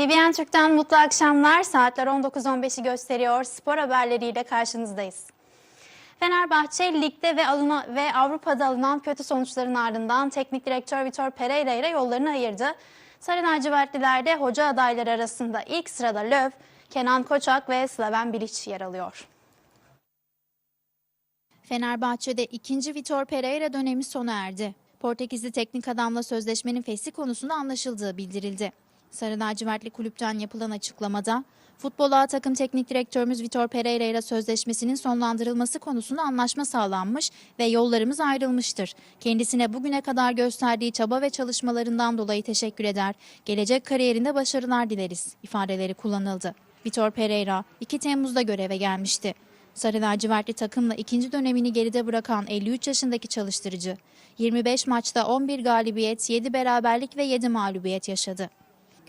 BBN Türk'ten mutlu akşamlar. Saatler 19.15'i gösteriyor. Spor haberleriyle karşınızdayız. Fenerbahçe ligde ve alına, ve Avrupa'da alınan kötü sonuçların ardından teknik direktör Vitor Pereira ile yollarını ayırdı. Sarı lacivertlilerde hoca adayları arasında ilk sırada Löw, Kenan Koçak ve Slaven Bilic yer alıyor. Fenerbahçe'de ikinci Vitor Pereira dönemi sona erdi. Portekizli teknik adamla sözleşmenin fesli konusunda anlaşıldığı bildirildi. Sarı lacivertli kulüpten yapılan açıklamada, futbol takım teknik direktörümüz Vitor Pereira ile sözleşmesinin sonlandırılması konusunda anlaşma sağlanmış ve yollarımız ayrılmıştır. Kendisine bugüne kadar gösterdiği çaba ve çalışmalarından dolayı teşekkür eder. Gelecek kariyerinde başarılar dileriz ifadeleri kullanıldı. Vitor Pereira 2 Temmuz'da göreve gelmişti. Sarı lacivertli takımla ikinci dönemini geride bırakan 53 yaşındaki çalıştırıcı, 25 maçta 11 galibiyet, 7 beraberlik ve 7 mağlubiyet yaşadı.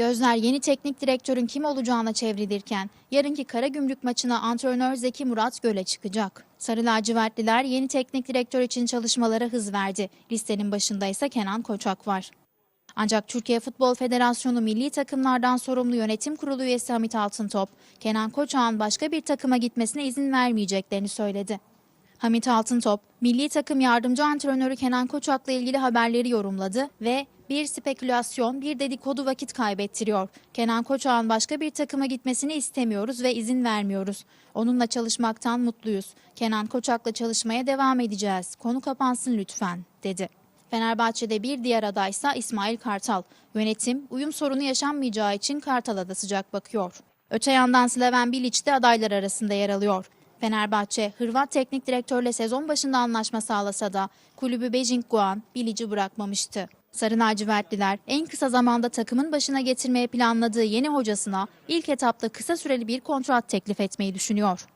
Gözler yeni teknik direktörün kim olacağına çevrilirken yarınki Karagümrük maçına antrenör Zeki Murat Göl'e çıkacak. Sarı lacivertliler yeni teknik direktör için çalışmalara hız verdi. Listenin başında ise Kenan Koçak var. Ancak Türkiye Futbol Federasyonu milli takımlardan sorumlu yönetim kurulu üyesi Hamit Altıntop, Kenan Koçak'ın başka bir takıma gitmesine izin vermeyeceklerini söyledi. Hamit Altıntop, milli takım yardımcı antrenörü Kenan Koçak'la ilgili haberleri yorumladı ve bir spekülasyon, bir dedikodu vakit kaybettiriyor. Kenan Koçak'ın başka bir takıma gitmesini istemiyoruz ve izin vermiyoruz. Onunla çalışmaktan mutluyuz. Kenan Koçak'la çalışmaya devam edeceğiz. Konu kapansın lütfen, dedi. Fenerbahçe'de bir diğer adaysa İsmail Kartal. Yönetim uyum sorunu yaşanmayacağı için Kartal'a da sıcak bakıyor. Öte yandan Slaven Bilic de adaylar arasında yer alıyor. Fenerbahçe, Hırvat teknik direktörle sezon başında anlaşma sağlasa da kulübü Beijing Guan Bilic'i bırakmamıştı. Sarı lacivertliler en kısa zamanda takımın başına getirmeye planladığı yeni hocasına ilk etapta kısa süreli bir kontrat teklif etmeyi düşünüyor.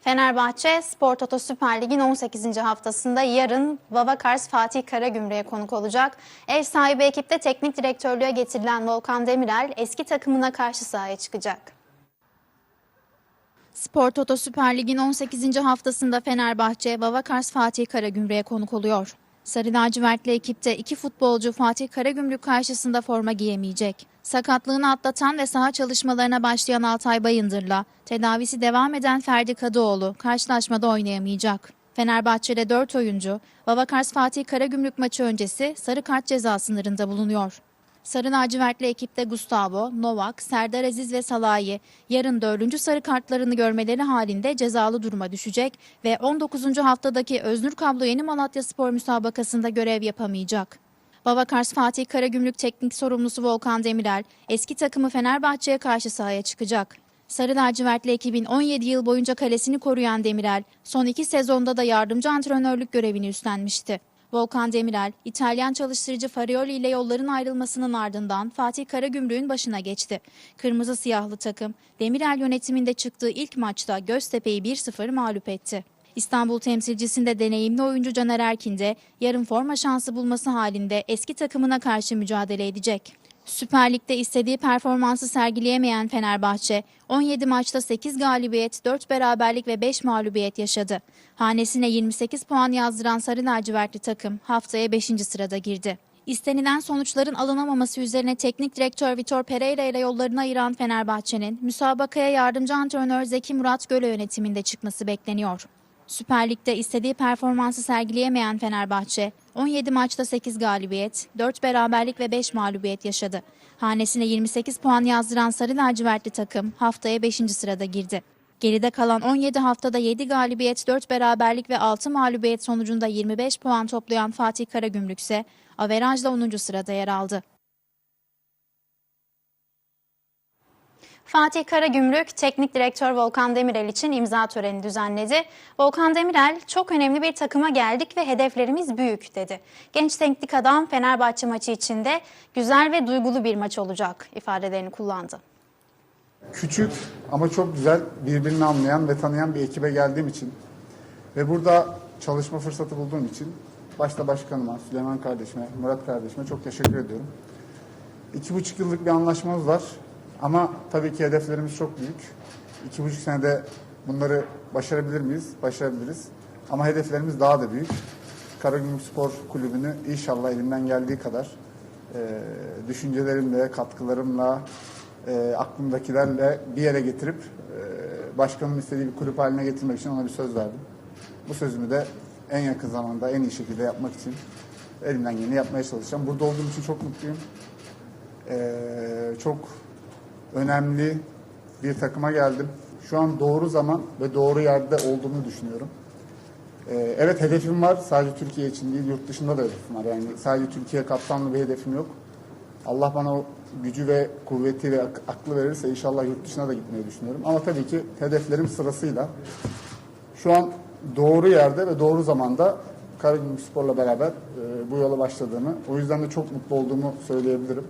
Fenerbahçe Spor Toto Süper Lig'in 18. haftasında yarın Vavakars Fatih Karagümrük'e konuk olacak. Ev sahibi ekipte teknik direktörlüğe getirilen Volkan Demirel eski takımına karşı sahaya çıkacak. Spor Toto Süper Lig'in 18. haftasında Fenerbahçe, Vavakars Fatih Karagümrük'e konuk oluyor. Sarı lacivertli ekipte iki futbolcu Fatih Karagümrük karşısında forma giyemeyecek. Sakatlığını atlatan ve saha çalışmalarına başlayan Altay Bayındır'la tedavisi devam eden Ferdi Kadıoğlu karşılaşmada oynayamayacak. Fenerbahçe'de 4 oyuncu, Vavakars Fatih Karagümrük maçı öncesi sarı kart ceza sınırında bulunuyor. Sarı lacivertli ekipte Gustavo, Novak, Serdar Aziz ve Salahi yarın dördüncü sarı kartlarını görmeleri halinde cezalı duruma düşecek ve 19. haftadaki Öznur Kablo Yeni Malatya Spor müsabakasında görev yapamayacak. Babakars Fatih Karagümrük teknik sorumlusu Volkan Demirel eski takımı Fenerbahçe'ye karşı sahaya çıkacak. Sarı lacivertli ekibin 17 yıl boyunca kalesini koruyan Demirel son iki sezonda da yardımcı antrenörlük görevini üstlenmişti. Volkan Demirel, İtalyan çalıştırıcı Farioli ile yolların ayrılmasının ardından Fatih Karagümrük'ün başına geçti. Kırmızı siyahlı takım, Demirel yönetiminde çıktığı ilk maçta Göztepe'yi 1-0 mağlup etti. İstanbul temsilcisinde deneyimli oyuncu Caner Erkin de yarın forma şansı bulması halinde eski takımına karşı mücadele edecek. Süper Lig'de istediği performansı sergileyemeyen Fenerbahçe, 17 maçta 8 galibiyet, 4 beraberlik ve 5 mağlubiyet yaşadı. Hanesine 28 puan yazdıran Sarı lacivertli takım haftaya 5. sırada girdi. İstenilen sonuçların alınamaması üzerine teknik direktör Vitor Pereira ile yollarını ayıran Fenerbahçe'nin müsabakaya yardımcı antrenör Zeki Murat Göle yönetiminde çıkması bekleniyor. Süper Lig'de istediği performansı sergileyemeyen Fenerbahçe, 17 maçta 8 galibiyet, 4 beraberlik ve 5 mağlubiyet yaşadı. Hanesine 28 puan yazdıran Sarı lacivertli takım haftaya 5. sırada girdi. Geride kalan 17 haftada 7 galibiyet, 4 beraberlik ve 6 mağlubiyet sonucunda 25 puan toplayan Fatih Karagümrük ise averajla 10. sırada yer aldı. Fatih Karagümrük Teknik Direktör Volkan Demirel için imza töreni düzenledi. Volkan Demirel çok önemli bir takıma geldik ve hedeflerimiz büyük dedi. Genç teknik adam Fenerbahçe maçı içinde güzel ve duygulu bir maç olacak ifadelerini kullandı. Küçük ama çok güzel birbirini anlayan ve tanıyan bir ekibe geldiğim için ve burada çalışma fırsatı bulduğum için başta başkanıma, Süleyman kardeşime, Murat kardeşime çok teşekkür ediyorum. İki buçuk yıllık bir anlaşmamız var ama tabii ki hedeflerimiz çok büyük. İki buçuk senede bunları başarabilir miyiz? Başarabiliriz. Ama hedeflerimiz daha da büyük. Karagümrük Spor Kulübü'nü inşallah elimden geldiği kadar e, düşüncelerimle, katkılarımla, e, aklımdakilerle bir yere getirip e, başkanın istediği bir kulüp haline getirmek için ona bir söz verdim. Bu sözümü de en yakın zamanda en iyi şekilde yapmak için elimden geleni yapmaya çalışacağım. Burada olduğum için çok mutluyum. Ee, çok önemli bir takıma geldim. Şu an doğru zaman ve doğru yerde olduğumu düşünüyorum. Ee, evet hedefim var. Sadece Türkiye için değil, yurt dışında da hedefim var. Yani sadece Türkiye kapsamlı bir hedefim yok. Allah bana o gücü ve kuvveti ve ak- aklı verirse inşallah yurt dışına da gitmeyi düşünüyorum. Ama tabii ki hedeflerim sırasıyla. Şu an doğru yerde ve doğru zamanda Karagümrük Spor'la beraber e, bu yola başladığımı, o yüzden de çok mutlu olduğumu söyleyebilirim.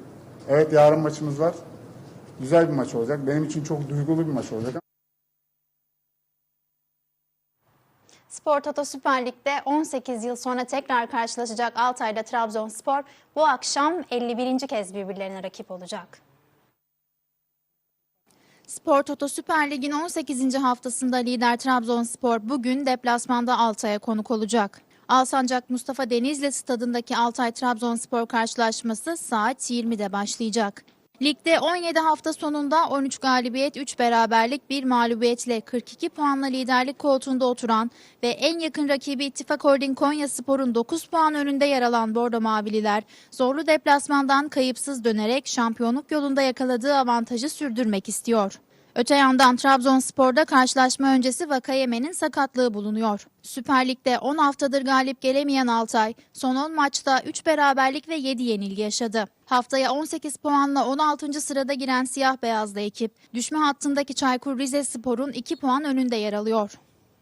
Evet yarın maçımız var. Güzel bir maç olacak. Benim için çok duygulu bir maç olacak. Spor Toto Süper Lig'de 18 yıl sonra tekrar karşılaşacak Altay'da Trabzonspor bu akşam 51. kez birbirlerine rakip olacak. Spor Toto Süper Lig'in 18. haftasında lider Trabzonspor bugün deplasmanda Altay'a konuk olacak. Alsancak Mustafa Denizli stadındaki Altay Trabzonspor karşılaşması saat 20'de başlayacak. Ligde 17 hafta sonunda 13 galibiyet, 3 beraberlik, 1 mağlubiyetle 42 puanla liderlik koltuğunda oturan ve en yakın rakibi İttifak Holding Konya Spor'un 9 puan önünde yer alan Bordo Mavililer, zorlu deplasmandan kayıpsız dönerek şampiyonluk yolunda yakaladığı avantajı sürdürmek istiyor. Öte yandan Trabzonspor'da karşılaşma öncesi Vakayeme'nin sakatlığı bulunuyor. Süper Lig'de 10 haftadır galip gelemeyen Altay, son 10 maçta 3 beraberlik ve 7 yenilgi yaşadı. Haftaya 18 puanla 16. sırada giren siyah beyazlı ekip, düşme hattındaki Çaykur Rizespor'un 2 puan önünde yer alıyor.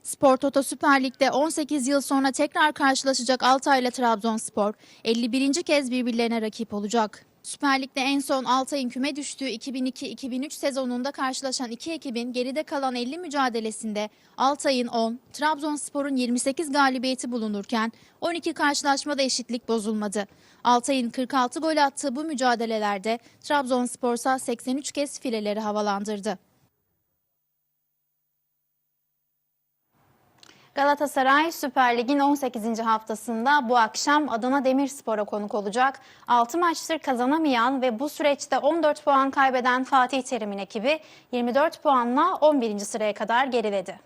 Spor Toto Süper Lig'de 18 yıl sonra tekrar karşılaşacak Altay ile Trabzonspor 51. kez birbirlerine rakip olacak. Süper Lig'de en son Altay'ın küme düştüğü 2002-2003 sezonunda karşılaşan iki ekibin geride kalan 50 mücadelesinde Altay'ın 10, Trabzonspor'un 28 galibiyeti bulunurken 12 karşılaşmada eşitlik bozulmadı. Altay'ın 46 gol attığı bu mücadelelerde Trabzonspor ise 83 kez fileleri havalandırdı. Galatasaray Süper Lig'in 18. haftasında bu akşam Adana Demirspor'a konuk olacak. 6 maçtır kazanamayan ve bu süreçte 14 puan kaybeden Fatih Terim'in ekibi 24 puanla 11. sıraya kadar geriledi.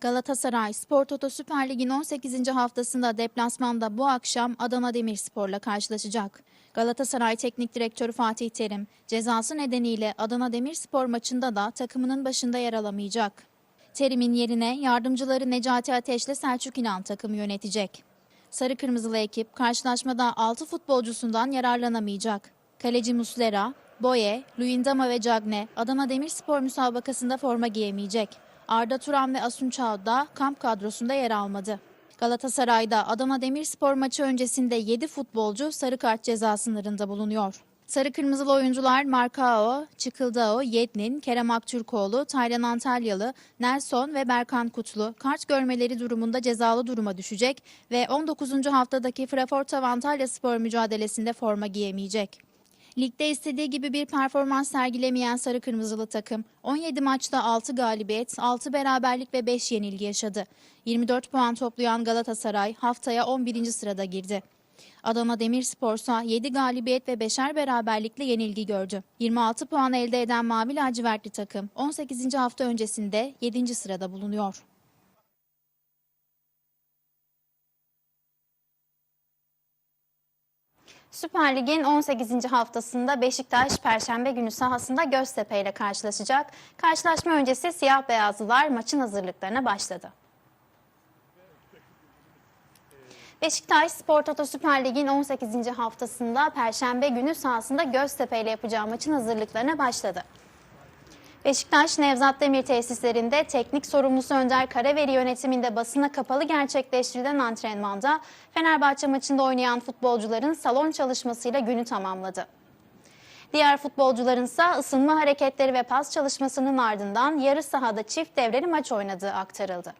Galatasaray Spor Toto Süper Lig'in 18. haftasında deplasmanda bu akşam Adana Demirspor'la karşılaşacak. Galatasaray Teknik Direktörü Fatih Terim cezası nedeniyle Adana Demirspor maçında da takımının başında yer alamayacak. Terim'in yerine yardımcıları Necati Ateş'le Selçuk İnan takımı yönetecek. Sarı Kırmızılı ekip karşılaşmada 6 futbolcusundan yararlanamayacak. Kaleci Muslera, Boye, Luyendama ve Cagne Adana Demirspor müsabakasında forma giyemeyecek. Arda Turan ve Asun Çağ da kamp kadrosunda yer almadı. Galatasaray'da Adana Demirspor maçı öncesinde 7 futbolcu sarı kart ceza sınırında bulunuyor. Sarı kırmızılı oyuncular Markao, Çıkıldao, Yedlin, Kerem Aktürkoğlu, Taylan Antalyalı, Nelson ve Berkan Kutlu kart görmeleri durumunda cezalı duruma düşecek ve 19. haftadaki Fraforta Antalya Spor mücadelesinde forma giyemeyecek. Ligde istediği gibi bir performans sergilemeyen Sarı Kırmızılı takım 17 maçta 6 galibiyet, 6 beraberlik ve 5 yenilgi yaşadı. 24 puan toplayan Galatasaray haftaya 11. sırada girdi. Adana Demirspor ise 7 galibiyet ve 5'er beraberlikle yenilgi gördü. 26 puan elde eden Mavi Lacivertli takım 18. hafta öncesinde 7. sırada bulunuyor. Süper Lig'in 18. haftasında Beşiktaş Perşembe günü sahasında Göztepe ile karşılaşacak. Karşılaşma öncesi siyah beyazlılar maçın hazırlıklarına başladı. Beşiktaş Spor Toto Süper Lig'in 18. haftasında Perşembe günü sahasında Göztepe ile yapacağı maçın hazırlıklarına başladı. Beşiktaş Nevzat Demir tesislerinde teknik sorumlusu Önder Karaveri yönetiminde basına kapalı gerçekleştirilen antrenmanda Fenerbahçe maçında oynayan futbolcuların salon çalışmasıyla günü tamamladı. Diğer futbolcuların ise ısınma hareketleri ve pas çalışmasının ardından yarı sahada çift devreli maç oynadığı aktarıldı.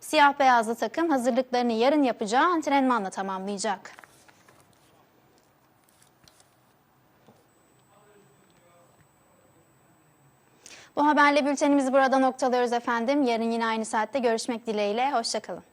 Siyah beyazlı takım hazırlıklarını yarın yapacağı antrenmanla tamamlayacak. Bu haberle bültenimizi burada noktalıyoruz efendim. Yarın yine aynı saatte görüşmek dileğiyle. Hoşçakalın.